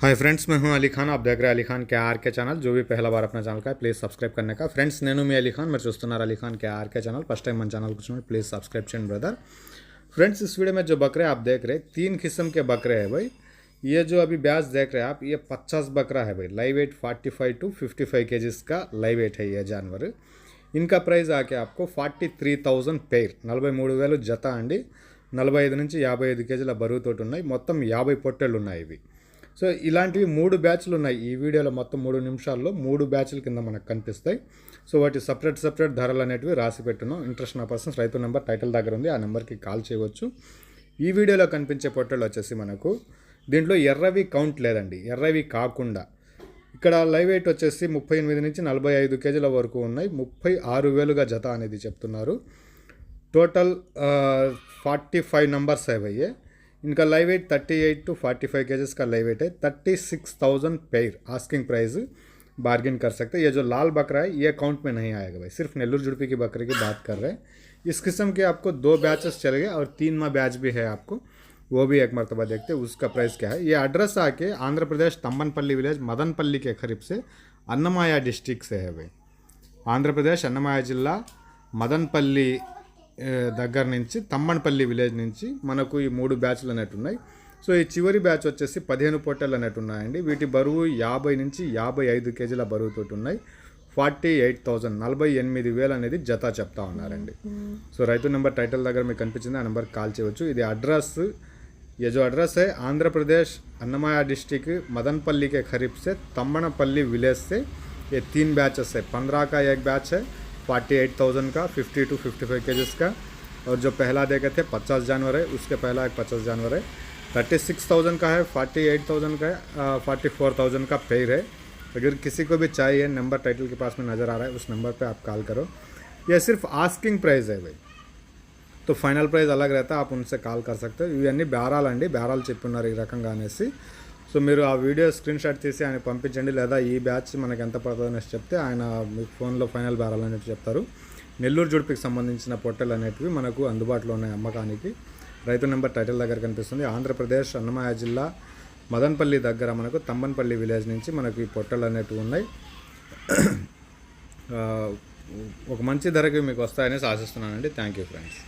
Hi friends मैं हूं अली खान आप देख रहे हैं अली खान के आर के ఛానల్ जो भी पहला बार अपना ఛానల్ का ప్లీజ్ సబ్స్క్రైబ్ కన్నా का ఫ్రెండ్స్ నేను మీ అలీ ఖాన్ మీరు చూస్తున్నారు Ali Khan K R K channel first time मन ఛానల్ कुछ प्लीज़ सब्सक्राइब चैन ब्रदर फ्रेंड्स इस वीडियो में जो बकरे आप देख रहे तीन किस्म के बकरे हैं भाई ये जो अभी ब्याज देख रहे हैं आप ये पचास बकरा है भाई live weight forty five to fifty five के का लाइव वेट है ये जानवर ఇన్కా ప్రైజ్ ఆకే ఆప్కో ఫార్టీ త్రీ థౌజండ్ పెయిర్ నలభై మూడు వేలు జత అండి నలభై ఐదు నుంచి యాభై ఐదు కేజీల బరువుతోటి ఉన్నాయి మొత్తం యాభై పొట్టెలు ఉన్నాయి ఇవి సో ఇలాంటివి మూడు బ్యాచ్లు ఉన్నాయి. ఈ వీడియోలో మొత్తం మూడు నిమిషాల్లో మూడు బ్యాచ్ల కింద మనకు కనిపిస్తాయి. సో వాటి సపరేట్ సపరేట్ ధరలు అనేటివి రాసి పెట్టున్నాం ఇంట్రెస్ట్ నా పర్సన్స్ రైతు నెంబర్ టైటిల్ దగ్గర ఉంది. ఆ నెంబర్కి కాల్ చేయవచ్చు. ఈ వీడియోలో కనిపించే పొట్టలు వచ్చేసి మనకు దీంట్లో ఎర్రవి కౌంట్ లేదండి. ఎర్రవి కాకుండా. ఇక్కడ లైవ్ వెయిట్ వచ్చేసి ముప్పై ఎనిమిది నుంచి నలభై ఐదు కేజీల వరకు ఉన్నాయి. ముప్పై ఆరు వేలుగా జత అనేది చెప్తున్నారు. టోటల్ ఫార్టీ ఫైవ్ నంబర్స్ అయ్యాయి. इनका live weight thirty eight two forty five kgs का लाइव वेट है। Thirty six thousand pair asking price bargain कर सकते हैं। ये जो लाल बकरा है, ये अकाउंट में नहीं आएगा भाई। सिर्फ़ नेल्लूर जुड़पी की बकरे की बात कर रहे हैं। इस किस्म के आपको दो बैचेस चले गए और तीन माह बैच भी है आपको। वो भी एक मरतबा देखते हैं, उसका प्राइस क्या है। ये एड्रेस आके आंध्र प्रदेश तम्बनपल्ली विलेज मदनपल्ली के करीब से अन्नमाया डिस्ट्रिक्ट से है भाई। आंध्र प्रदेश, अन्नमाया जिला, मदनपल्ली దగ్గర నుంచి తమ్మన్పల్లి విలేజ్ నుంచి మనకు ఈ మూడు బ్యాచ్లు అనేవి ఉన్నాయి సో ఈ చివరి బ్యాచ్ వచ్చేసి పదిహేను పొట్టెలు అనేవి ఉన్నాయండి వీటి బరువు యాభై నుంచి యాభై ఐదు కేజీల బరువుతోటి ఉన్నాయి ఫార్టీ ఎయిట్ థౌజండ్ నలభై ఎనిమిది వేలు అనేది జత చెప్తా ఉన్నారండి సో రైతు నెంబర్ టైటిల్ దగ్గర మీకు కనిపించింది ఆ నెంబర్కి కాల్ చేయవచ్చు ఇది అడ్రస్ ये जो एड्रेस है आंध्र प्रदेश अन्नमाया डिस्ट्रिक्ट मदनपल्ली के करीब से तम्बनपल्ली विलेज से ये तीन बैचेस है पंद्रह का एक बैच है फोर्टी एट थाउजेंड का फिफ्टी टू फिफ्टी फाइव के का और जो पहला देखे थे पचास जानवर है उसके पहला एक पचास जानवर है थर्टी सिक्स थाउजेंड का है फोर्टी एट थाउजेंड का है फोर्टी फोर थाउजेंड का पेयर है अगर किसी को भी चाहिए नंबर टाइटल के पास में नज़र आ रहा है उस नंबर पे आप कॉल करो ये सिर्फ आस्किंग प्राइस है भाई तो ఫైనల్ ప్రైస్ అలాగ रहता आप उनसे కాల్ कर सकते हो ఇవన్నీ బేరాలండి బేరాలు చెప్పున్నారు ఈ రకంగా అనేసి సో మీరు ఆ వీడియో స్క్రీన్ షాట్ తీసి ఆయన పంపించండి లేదా ఈ బ్యాచ్ మనకి ఎంత పడుతుంది అనేసి చెప్తే ఆయన మీకు ఫోన్లో ఫైనల్ బేరాలు అనేవి చెప్తారు. నెల్లూరు జుడిపికి సంబంధించిన పొట్టెలు అనేటివి మనకు అందుబాటులో ఉన్నాయి అమ్మకానికి. రైతు నెంబర్ టైటిల్ దగ్గర కనిపిస్తుంది. ఆంధ్రప్రదేశ్ అన్నమయ్య జిల్లా మదన్పల్లి దగ్గర మనకు తంబన్పల్లి విలేజ్ నుంచి మనకు ఈ పొట్టెలు అనేటివి ఉన్నాయి. ఒక మంచి ధరకి మీకు వస్తాయనేసి ఆశిస్తున్నానండి. Thank you friends.